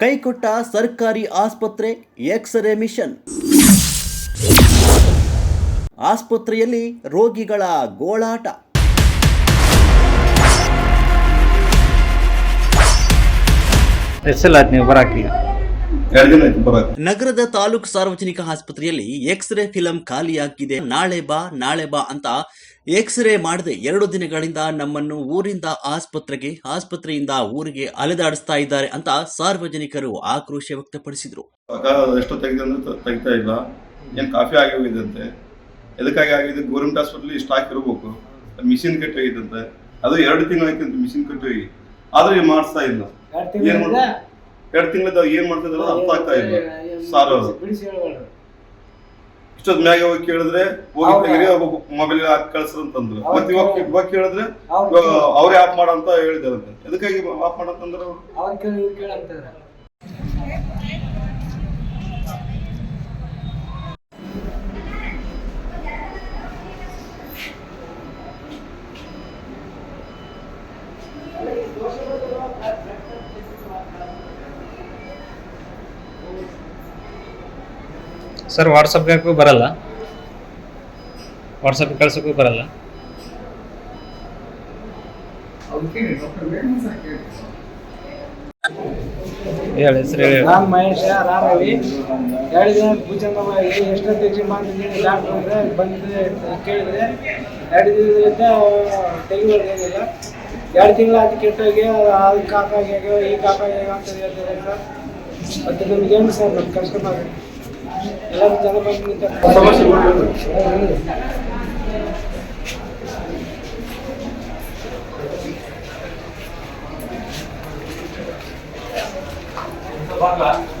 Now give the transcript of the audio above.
ಕೈಕೊಟ್ಟ ಸರ್ಕಾರಿ ಆಸ್ಪತ್ರೆ x ray mission ಆಸ್ಪತ್ರೆಯಲ್ಲಿ ರೋಗಿಗಳ ಗೋಳಾಟ. ಎಸ್ ಆಯ್ತು ನೀವು ಬರಾಕಿ ನಗರದ ತಾಲೂಕು ಸಾರ್ವಜನಿಕ ಆಸ್ಪತ್ರೆಯಲ್ಲಿ ಎಕ್ಸ್ ರೇ ಫಿಲಂ ಖಾಲಿಯಾಗಿದೆ. ನಾಳೆ ಬಾ ನಾಳೆ ಬಾ ಅಂತ ಎಕ್ಸ್ರೇ ಮಾಡದೆ ಎರಡು ದಿನಗಳಿಂದ ನಮ್ಮನ್ನು ಊರಿಂದ ಆಸ್ಪತ್ರೆಗೆ ಆಸ್ಪತ್ರೆಯಿಂದ ಊರಿಗೆ ಅಲೆದಾಡಿಸ್ತಾ ಇದ್ದಾರೆ ಅಂತ ಸಾರ್ವಜನಿಕರು ಆಕ್ರೋಶ ವ್ಯಕ್ತಪಡಿಸಿದ್ರು. ಎಷ್ಟು ತೆಗಿತಾ ಇಲ್ಲ. ಏನು ಕಾಫಿ ಆಗಿ ಹೋಗಿದಂತೆ ಎದಕ್ಕಾಗಿ ಆಗಿದೆ ಗೌರ್ಮೆಂಟ್ ಹಾಸ್ಪಿಟ್ಲ್ ಸ್ಟಾಕ್ ಇರಬೇಕು. ಮಿಷಿನ್ ಕಟ್ಟಿ ಹೋಗಿದಂತೆ ಅದು ಎರಡು ದಿನ ಆಯ್ತಂತೆ ಮಿಷಿನ್ ಕಟ್ಟಿ ಹೋಗಿ. ಆದ್ರೆ ಮಾಡಿಸ್ತಾ ಇಲ್ಲ. ಎರಡು ತಿಂಗಳದ ಏನ್ ಮಾಡ್ತಿದ್ರು ಅರ್ಥ ಆಗ್ತಾ ಇಲ್ಲ. ಸಾರು ಇಷ್ಟೊತ್ ಮ್ಯಾಗೆ ಹೋಗಿ ಕೇಳಿದ್ರೆ ಹೋಗಿ ತೆಗೀರಿ ಮೊಬೈಲ್ ಹಾಕಿ ಕಳ್ಸ್ರಿ ಅಂತಂದ್ರು ಮತ್ತೆ ಇವಾಗ ಇವಾಗ ಕೇಳಿದ್ರೆ ಅವ್ರೇ ಆಫ್ ಮಾಡಂತ ಹೇಳಿದಾರಂತೆ ಎದಕ್ಕಾಗಿ ಆಫ್ ಮಾಡಂತಂದ್ರೆ ಅವ್ರು? ಸರ್ ವಾಟ್ಸಪ್ಗೆ ಬರಲ್ಲ. ವಾಟ್ಸಪ್ ಕಳ್ಸೋಕ್ಕೂ ಬರಲ್ಲ. ಹೇಳಿ ಹೆಸರು ಹೇಳಿ. ರಾಮ್ ಮಹೇಶ, ರಾಮ್ ರವಿ. ಎರಡು ದಿನ ಭುಜಂಗ ಎಷ್ಟು ಎಕ್ಸಿಮ್ ಮಾಡ್ತಿದ್ದೀನಿ ಡಾಕ್ಟರ್ ಬಂದು ಕೇಳಿದ್ರೆ ಎರಡು ದಿನದಿಂದ ತೆಗಿಬೋದೇನಿಲ್ಲ ಎರಡು ತಿಂಗಳು ಅದು ಕೆಟ್ಟೋಗಿ, ಅದು ಆಗ್ಯಾವ ಈ ಆಗ್ಯಾವ ಅಂತ ಹೇಳ್ತಾರೆ ಸರ್ ಮತ್ತೆ ಏನು ಸರ್ ನಮ್ಮ ಕಸ್ಟಮರ್? Bangla